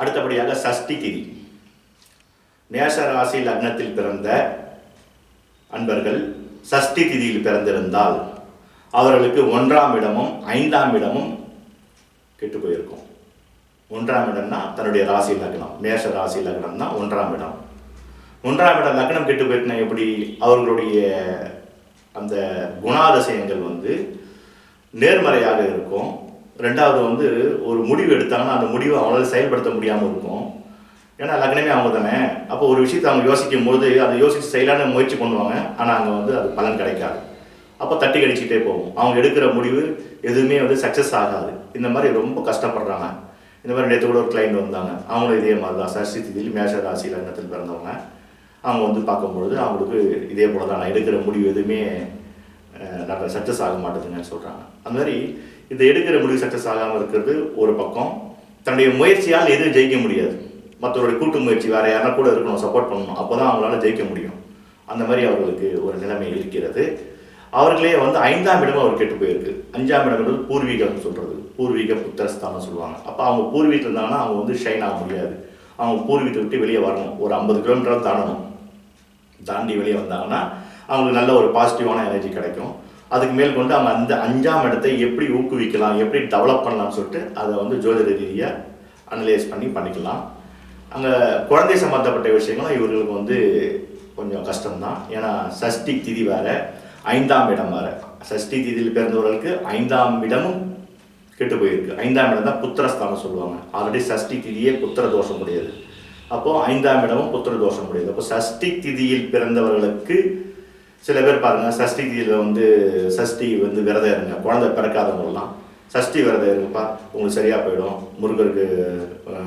அடுத்தபடியாக சஷ்டி திதி. மேஷ ராசி லக்னத்தில் பிறந்த அன்பர்கள் சஷ்டி திதியில் பிறந்திருந்தால் அவர்களுக்கு ஒன்றாம் இடமும் ஐந்தாம் இடமும் கெட்டு போயிருக்கும். ஒன்றாம் இடம்னா தன்னுடைய ராசி லக்னம். மேஷ ராசி லக்னம்னா ஒன்றாம் இடம். ஒன்றாம் இடம் லக்னம் கெட்டு போயிருக்குன்னா எப்படி? அவர்களுடைய அந்த குணாதிசயங்கள் வந்து நேர்மறையாக இருக்கும். ரெண்டாவது வந்து ஒரு முடிவு எடுத்தாங்கன்னா அந்த முடிவை அவங்களால செயல்படுத்த முடியாமல் இருக்கும். ஏன்னா லக்னமே அவங்க தானே. அப்போ ஒரு விஷயத்தை அவங்க யோசிக்கும் போது அதை யோசிச்சு செய்யலான்னு முயற்சி பண்ணுவாங்க. ஆனால் அங்கே வந்து அது பலன் கிடைக்காது. அப்போ தட்டி கடிச்சிக்கிட்டே போகும். அவங்க எடுக்கிற முடிவு எதுவுமே வந்து சக்ஸஸ் ஆகாது. இந்த மாதிரி ரொம்ப கஷ்டப்படுறாங்க. இந்த மாதிரி நேற்று கூட ஒரு கிளைண்ட் வந்தாங்க. அவங்களும் இதே மாதிரி தான் சஷ்டி திதியில் மேஷ ராசி லக்னத்தில் பிறந்தவங்க. அவங்க வந்து பார்க்கும்பொழுது அவங்களுக்கு இதே போல தான் நான் எடுக்கிற முடிவு எதுவுமே நல்ல சக்ஸஸ் ஆக மாட்டேதுங்கன்னு சொல்கிறாங்க அந்த மாதிரி இந்த எடுக்கிற முடிவு சக்சஸ் ஆகாமல் இருக்கிறது ஒரு பக்கம். தன்னுடைய முயற்சியால் எதுவும் ஜெயிக்க முடியாது. மற்றவருடைய கூட்டு முயற்சி வேற யாரா கூட இருக்கணும் சப்போர்ட் பண்ணணும். அப்போ தான் அவங்களால ஜெயிக்க முடியும். அந்த மாதிரி அவர்களுக்கு ஒரு நிலைமை இருக்கிறது. அவர்களே வந்து ஐந்தாம் இடமும் அவர் கெட்டு போயிருக்கு. அஞ்சாம் இடம் பூர்வீகம்னு சொல்றது. பூர்வீக புத்திரஸ்தானம் சொல்லுவாங்க. அப்போ அவங்க பூர்வீகத்தில் இருந்தாங்கன்னா அவங்க வந்து ஷைன் ஆக முடியாது. அவங்க பூர்வீகத்தை விட்டு வெளியே வரணும். ஒரு ஐம்பது கிலோமீட்டர் தாண்டணும். தாண்டி வெளியே வந்தாங்கன்னா அவங்களுக்கு நல்ல ஒரு பாசிட்டிவான எனர்ஜி கிடைக்கும். அதுக்கு மேல் கொண்டு அவங்க அந்த அஞ்சாம் இடத்தை எப்படி ஊக்குவிக்கலாம் எப்படி டெவலப் பண்ணலாம்னு சொல்லிட்டு அதை வந்து ஜோதிட ரீதியாக அனலைஸ் பண்ணி பண்ணிக்கலாம். அங்கே குழந்தை சம்மந்தப்பட்ட விஷயங்களும் இவர்களுக்கு வந்து கொஞ்சம் கஷ்டம்தான். ஏன்னா சஷ்டி திதி வேற ஐந்தாம் இடம் வேற. சஷ்டி திதியில் பிறந்தவர்களுக்கு ஐந்தாம் இடமும் கெட்டு போயிருக்கு. ஐந்தாம் இடம் தான் புத்திரஸ்தானம் சொல்லுவாங்க. ஆல்ரெடி சஷ்டி திதியே புத்திர தோஷம் உடையது அப்போது ஐந்தாம் இடமும் புத்திர தோஷம் உடையது அப்போ சஷ்டி திதியில் பிறந்தவர்களுக்கு சில பேர் பாருங்க சஷ்டி திதியில வந்து சஷ்டி வந்து விரதம் இருங்க. குழந்தை பிறக்காதவங்களாம் சஷ்டி விரதம் இருங்கப்பா உங்களுக்கு சரியாக போயிடும். முருகருக்கு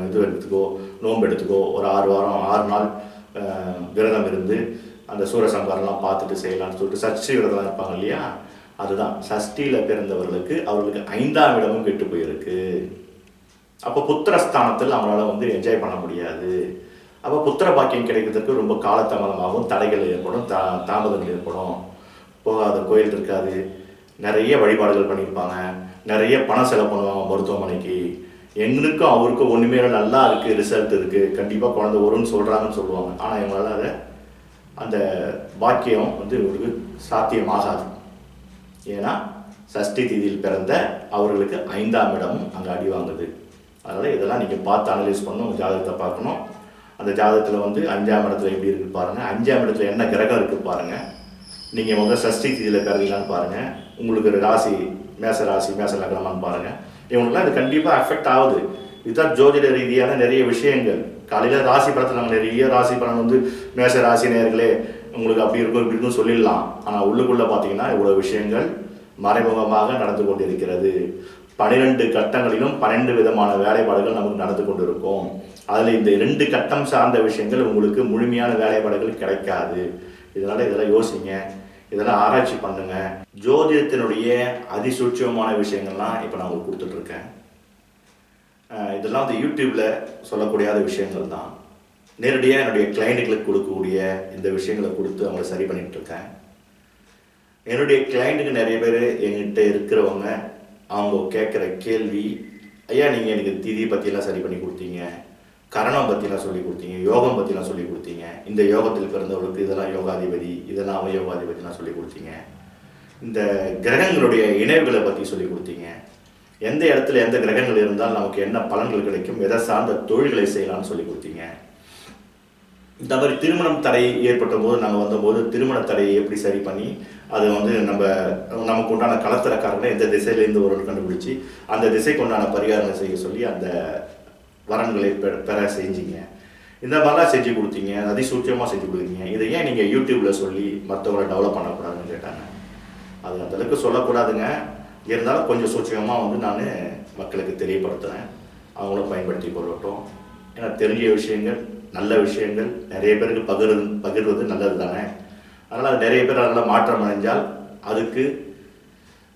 இது எடுத்துக்கோ நோன்பு எடுத்துக்கோ. ஒரு ஆறு வாரம் ஆறு நாள் விரதம் இருந்து அந்த சூரசம்பாரெலாம் பார்த்துட்டு செய்யலாம்னு சொல்லிட்டு சஷ்டி விரதம் இருப்பாங்க இல்லையா? அதுதான். சஷ்டியில் பிறந்தவர்களுக்கு அவர்களுக்கு ஐந்தாம் இடமும் கெட்டு போயிருக்கு. அப்போ புத்திரஸ்தானத்தில் அவங்களால வந்து என்ஜாய் பண்ண முடியாது. அப்போ புத்திர பாக்கியம் கிடைக்கிறதுக்கு ரொம்ப காலதாமதமாகவும் தடைகள் ஏற்படும் தா தாமதங்கள் ஏற்படும். போகாத கோயில் இருக்காது. நிறைய வழிபாடுகள் பண்ணியிருப்பாங்க. நிறைய பணம் செலவு பண்ணுவாங்க மருத்துவமனைக்கு. எங்களுக்கும் அவருக்கும் ஒன்றுமே இல்லை, நல்லா இருக்குது ரிசல்ட் இருக்குது கண்டிப்பாக குழந்தை வரும்னு சொல்கிறாங்கன்னு சொல்லுவாங்க. ஆனால் இவங்களால அதை அந்த பாக்கியம் வந்து இவருக்கு சாத்தியமாகாது. ஏன்னா சஷ்டி திதியில் பிறந்த அவர்களுக்கு ஐந்தாம் இடமும் அங்கே அடி வாங்குது. அதனால் இதெல்லாம் நீங்கள் பார்த்து அனலைஸ் பண்ணணும் ஜாதகத்தை பார்க்கணும். அந்த ஜாதகத்தில் வந்து அஞ்சாம் இடத்துல எப்படி இருக்கு பாருங்கள் அஞ்சாம் இடத்துல என்ன கிரகம் இருக்குது பாருங்கள் நீங்கள் முதல் சஷ்டி திதியில் பிறந்தீங்களான்னு பாருங்கள் உங்களுக்கு ராசி மேச ராசி மேச லக்னமான்னு பாருங்கள் இவங்களுக்குலாம் இது கண்டிப்பாக அஃபெக்ட் ஆகுது. இதுதான் ஜோதிட ரீதியான நிறைய விஷயங்கள். காலையில் ராசி படத்தில் நம்ம நிறைய ராசி பலன் வந்து மேச ராசி நேர்களே உங்களுக்கு அப்படி இருக்கும் இப்படி இருக்கும் சொல்லிடலாம். ஆனால் உள்ளுக்குள்ளே பார்த்தீங்கன்னா இவ்வளோ விஷயங்கள் மறைமுகமாக நடந்து கொண்டிருக்கிறது. பனிரெண்டு கட்டங்களிலும் பன்னெண்டு விதமான வேலைப்பாடுகள் நமக்கு நடந்து கொண்டிருக்கும். அதில் இந்த ரெண்டு கட்டம் சார்ந்த விஷயங்கள் உங்களுக்கு முழுமையான வேலைப்பாடுகள் கிடைக்காது. இதனால் இதெல்லாம் யோசிங்க. இதெல்லாம் ஆராய்ச்சி பண்ணுங்க. ஜோதிடத்தினுடைய அதிசூட்சமான விஷயங்கள்லாம் இப்போ நான் உங்களுக்கு கொடுத்துட்ருக்கேன். இதெல்லாம் வந்து யூடியூப்பில் சொல்லக்கூடியாத விஷயங்கள் தான். நேரடியாக என்னுடைய கிளைண்ட்டுகளுக்கு கொடுக்கக்கூடிய இந்த விஷயங்களை கொடுத்து அவங்கள சரி பண்ணிகிட்டு இருக்கேன் என்னுடைய கிளைண்ட்டுக்கு நிறைய பேர் என்கிட்ட இருக்கிறவங்க அவங்க கேட்குற கேள்வி ஐயா நீங்கள் எனக்கு திதி பற்றியெல்லாம் சரி பண்ணி கொடுத்தீங்க. கரணம் பற்றிலாம் சொல்லி கொடுத்தீங்க யோகம் பற்றிலாம் சொல்லி கொடுத்தீங்க. இந்த யோகத்தில் பிறந்தவர்களுக்கு இதெல்லாம் யோகாதிபதி இதெல்லாம் அவயோகாதிபதிலாம் சொல்லி கொடுத்தீங்க. இந்த கிரகங்களுடைய இணைவுகளை பற்றி சொல்லி கொடுத்தீங்க. எந்த இடத்துல எந்த கிரகங்கள் இருந்தால் நமக்கு என்ன பலன்கள் கிடைக்கும் எதை சார்ந்த தொழில்களை செய்யலாம்னு சொல்லி கொடுத்தீங்க. இந்த மாதிரி திருமணம் தடை ஏற்பட்ட போது நாங்கள் வந்தபோது திருமண தடையை எப்படி சரி பண்ணி அது வந்து நம்ம நமக்கு உண்டான கலத்தரக்காரங்களை எந்த திசையிலேருந்து ஒரு கண்டுபிடிச்சி அந்த திசைக்கு உண்டான பரிகாரங்களை செய்ய சொல்லி அந்த வரன்களை பெ- பெற செஞ்சீங்க. இந்த மாதிரிலாம் செஞ்சு கொடுத்தீங்க. அதிசூட்சமாக செஞ்சு கொடுத்தீங்க. இதை ஏன் நீங்கள் யூடியூப்பில் சொல்லி மற்றவங்களை டெவலப் பண்ணக்கூடாதுன்னு கேட்டாங்க. அது அந்தளவுக்கு சொல்லக்கூடாதுங்க. இருந்தாலும் கொஞ்சம் சூட்சமாக வந்து நான் மக்களுக்கு தெரியப்படுத்துகிறேன் அவங்களும் பயன்படுத்தி கொள்ளட்டும். ஏன்னா தெரிஞ்ச விஷயங்கள் நல்ல விஷயங்கள் நிறைய பேருக்கு பகிர்வது பகிர்வது நல்லது தானே அதனால் நிறைய பேர் அதில் மாற்றம் அடைஞ்சால் அதுக்கு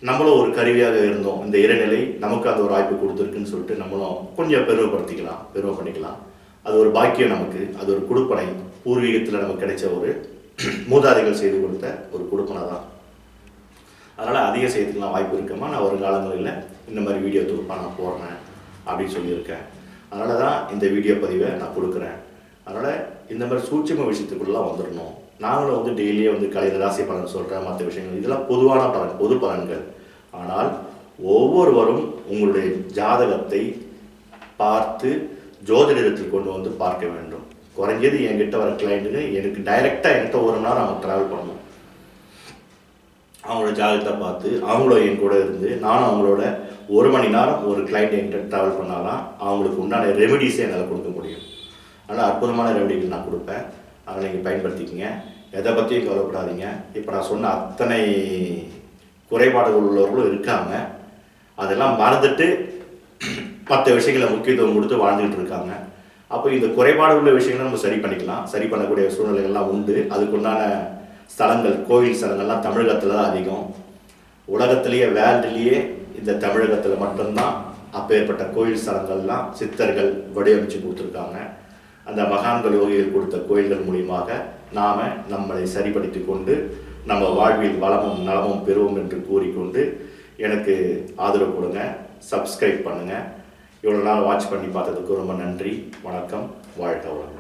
நம்மளும் ஒரு கருவியாக இருந்தோம். இந்த இறைநிலை நமக்கு அந்த ஒரு வாய்ப்பு கொடுத்துருக்குன்னு சொல்லிட்டு நம்மளும் கொஞ்சம் பெருமைப்படுத்திக்கலாம் பெருமை பண்ணிக்கலாம். அது ஒரு பாக்கியம் நமக்கு அது ஒரு கொடுப்பனை. பூர்வீகத்தில் நமக்கு கிடைச்ச ஒரு மூதாதைகள் செய்து கொடுத்த ஒரு கொடுப்பனை தான். அதனால் அதிக செய்யறதுக்கெலாம் வாய்ப்பு இருக்கமா? நான் ஒரு காலங்களில் இந்த மாதிரி வீடியோ தொகுப்பாக நான் போடுறேன் அப்படின்னு சொல்லியிருக்கேன். அதனால தான் இந்த வீடியோ பதிவை நான் கொடுக்குறேன். அதனால் இந்த மாதிரி சூட்சும விஷயத்துக்குள்ளெலாம் வந்துடணும். நாங்களும் வந்து டெய்லியே வந்து கலையில் ராசி பலன் சொல்கிறேன் மற்ற விஷயங்கள். இதெல்லாம் பொதுவான பலன் பொது பலன்கள். ஆனால் ஒவ்வொருவரும் உங்களுடைய ஜாதகத்தை பார்த்து ஜோதிடத்தில் கொண்டு வந்து பார்க்க வேண்டும். குறைஞ்சது என்கிட்ட வர கிளைண்ட்டுக்கு எனக்கு டைரெக்டாக என்கிட்ட ஒரு நேரம் அவங்க ட்ராவல் பண்ணணும். அவங்களோட ஜாதகத்தை பார்த்து அவங்களும் என் கூட இருந்து நானும் அவங்களோட ஒரு மணி நேரம் ஒரு கிளைண்ட் என்கிட்ட ட்ராவல் பண்ணாதான் அவங்களுக்கு உண்டான ரெமெடிஸை என்னால் கொடுக்க முடியும். ஆனால் அற்புதமான ரெமெடிகள் நான் கொடுப்பேன். அதை நீங்கள் பயன்படுத்திக்கங்க. எதை பற்றியும் கவலைப்படாதீங்க. இப்போ நான் சொன்ன அத்தனை குறைபாடுகள் உள்ளவர்களும் இருக்காங்க. அதெல்லாம் மறந்துட்டு மற்ற விஷயங்களை முக்கியத்துவம் கொடுத்து வாழ்ந்துகிட்டு இருக்காங்க. அப்போ இந்த குறைபாடு உள்ள விஷயங்களை நம்ம சரி பண்ணிக்கலாம். சரி பண்ணக்கூடிய சூழ்நிலைகள்லாம் உண்டு. அதுக்குண்டான ஸ்தலங்கள் கோயில் ஸ்தலங்கள்லாம் தமிழகத்தில் தான் அதிகம். உலகத்திலேயே வேர்ல்டுலேயே இந்த தமிழகத்தில் மட்டும்தான் அப்பேற்பட்ட கோயில் ஸ்தலங்கள்லாம் சித்தர்கள் வடிவமைச்சு கொடுத்துருக்காங்க. அந்த மகான்கள் யோகிகள் கொடுத்த கோயில்கள் மூலியமாக நாம் நம்மளை சரிபடுத்தி கொண்டு நம்ம வாழ்வில் வளமும் நலமும் பெறுவோம் என்று கூறிக்கொண்டு எனக்கு ஆதரவு கொடுங்க சப்ஸ்கிரைப் பண்ணுங்கள் இவ்வளோ நாள் வாட்ச் பண்ணி பார்த்ததுக்கு ரொம்ப நன்றி வணக்கம் வாழ்க வளமுடன்.